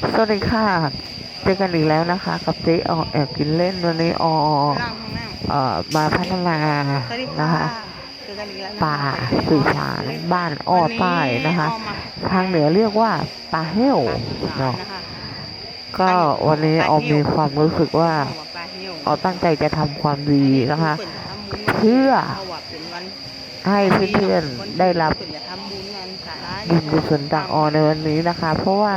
สวัสดีค่ะ เจอกันอีกแล้วนะคะ กับเจ๊ออแอบกินเล่นวันนี้ออข้างล่างข้างล่างเอ่อมาพัฒนาสวัสดีนะค่ะคะเจอกันอีกแล้วนะคะป่าสื่อสารบ้านอ้อใต้นะคะวัทางเหนือเรียกว่าป่าเห้วมาสื่อสารเนาะนะคะก็วันนี้ออมีความรู้สึกว่าเอปลาเหี่ยวออตั้งใจจะทำความดีนะคะเปิดทำบุญเพื่อเอาว่าเป็นวันให้เพื่อนๆได้รับเปิดจะทำบุญงานสาระบุญกุศลจากออในวันนี้นะคะ เพราะว่า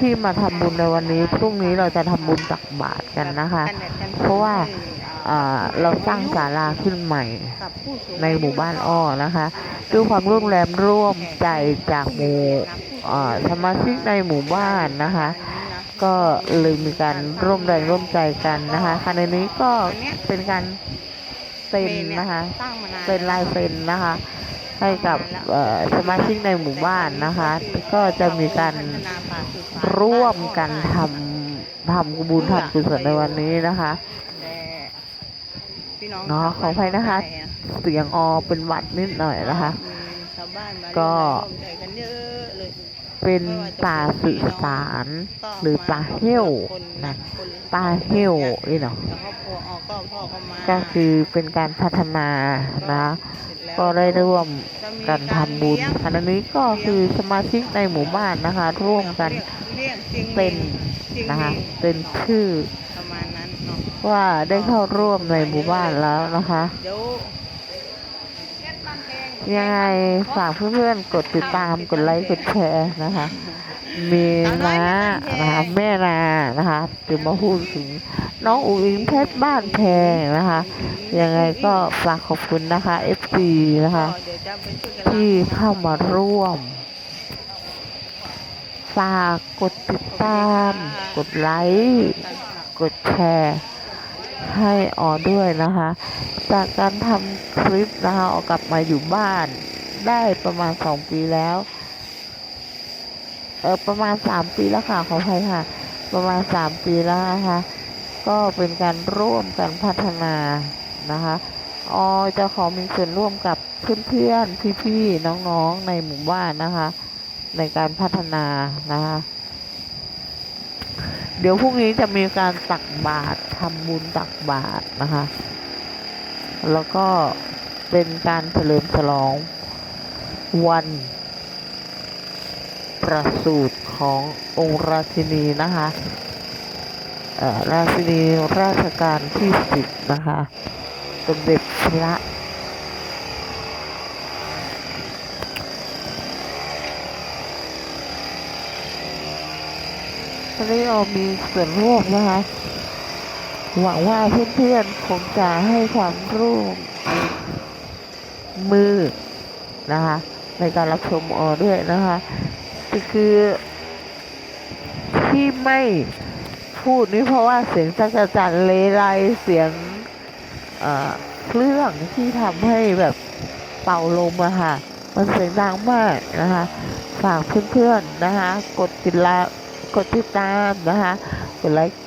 ที่มาทำบุญในวันนี้ พรุ่งนี้เราจะทำบุญตักบาตรกันนะคะ เพราะว่าอ่าเราสร้างศาลาขึ้นใหม่กับผู้สูงในหมู่บ้านอ้อนะคะด้วยความร่วมแรงร่วมใจจากหมู่อ่าสมาชิกในหมู่บ้านนะคะ ก็เลยมีการร่วมแรงร่วมใจกันนะคะขณะนี้ก็เป็นการเซ็นนะคะตั้งมานานเป็นลายเซ็นนะคะ ให้กับเอ่อสมาชิกในหมู่บ้านนะคะ ก็จะมีการร่วมกันทำทำบุญทำกุศลในวันนี้นะคะแต่พี่น้องเนาะขออภัยนะคะ เสียงออเป็นหวัดนิดหน่อยนะคะมีชาวบ้านมาก็ร่วมใจกันเยอะเลยเป็นป่าสื่อสารหรือป่าเหี้ยวนะป่าเหี้ยวนี่เนาะแล้วครอบครัวออกก็พ่อก็มาก็คือเป็นการพัฒนานะ ก็ได้ร่วมกันทำบุญขณะนี้ก็คือสมาชิกในหมู่บ้านนะคะ ร่วมกันเป็นนะคะเป็นชื่อว่าได้เข้าร่วมในหมู่บ้านแล้วนะคะยังไงฝากเพื่อนๆกดติดตามกดไลค์กดแชร์นะคะ มีนะนะคะแม่นานะคะจะมาพูดถึงน้องอุ๋งอิงเพชรบ้านแพงนะคะ ยังไงก็ฝากขอบคุณนะคะ FC นะคะเดี๋ยวจะที่เข้ามาร่วม ฝากกดติดตาม กดไลค์กดแชร์ให้ออด้วยนะคะ จากการทำคลิปนะคะออกกลับมาอยู่บ้านได้ประมาณสองปีแล้ว เออประมาณสามปีแล้วค่ะขออภัยค่ะ ประมาณสามปีแล้วนะคะก็เป็นการร่วมกันพัฒนานะคะออจะขอมีส่วนร่วมกับเพื่อนๆพี่ๆน้องๆในหมู่บ้านนะคะ ในการพัฒนานะคะเดี๋ยวพรุ่งนี้จะมีการตักบาตรทำบุญตักบาตรนะคะ แล้วก็เป็นการเฉลิมฉลองวัน ประสูติขององค์ราชินีนะคะราชินีราชการที่สิบนะคะสมเด็จพระตอนนี้เรามีส่วนร่วมนะคะ หวังว่าเพื่อนๆคงจะให้ความร่วมมือนะคะ ในการรับชมออด้วยนะคะ ก็คือที่ไม่พูดนี่เพราะว่าเสียงจักรจันเลไรเสียงเอ่อเครื่องที่ทำให้แบบเป่าลมอะค่ะ มันเสียงดังมากนะคะ ฝากเพื่อนๆนะคะ กดติดละกดติดตามนะคะ กดไลค์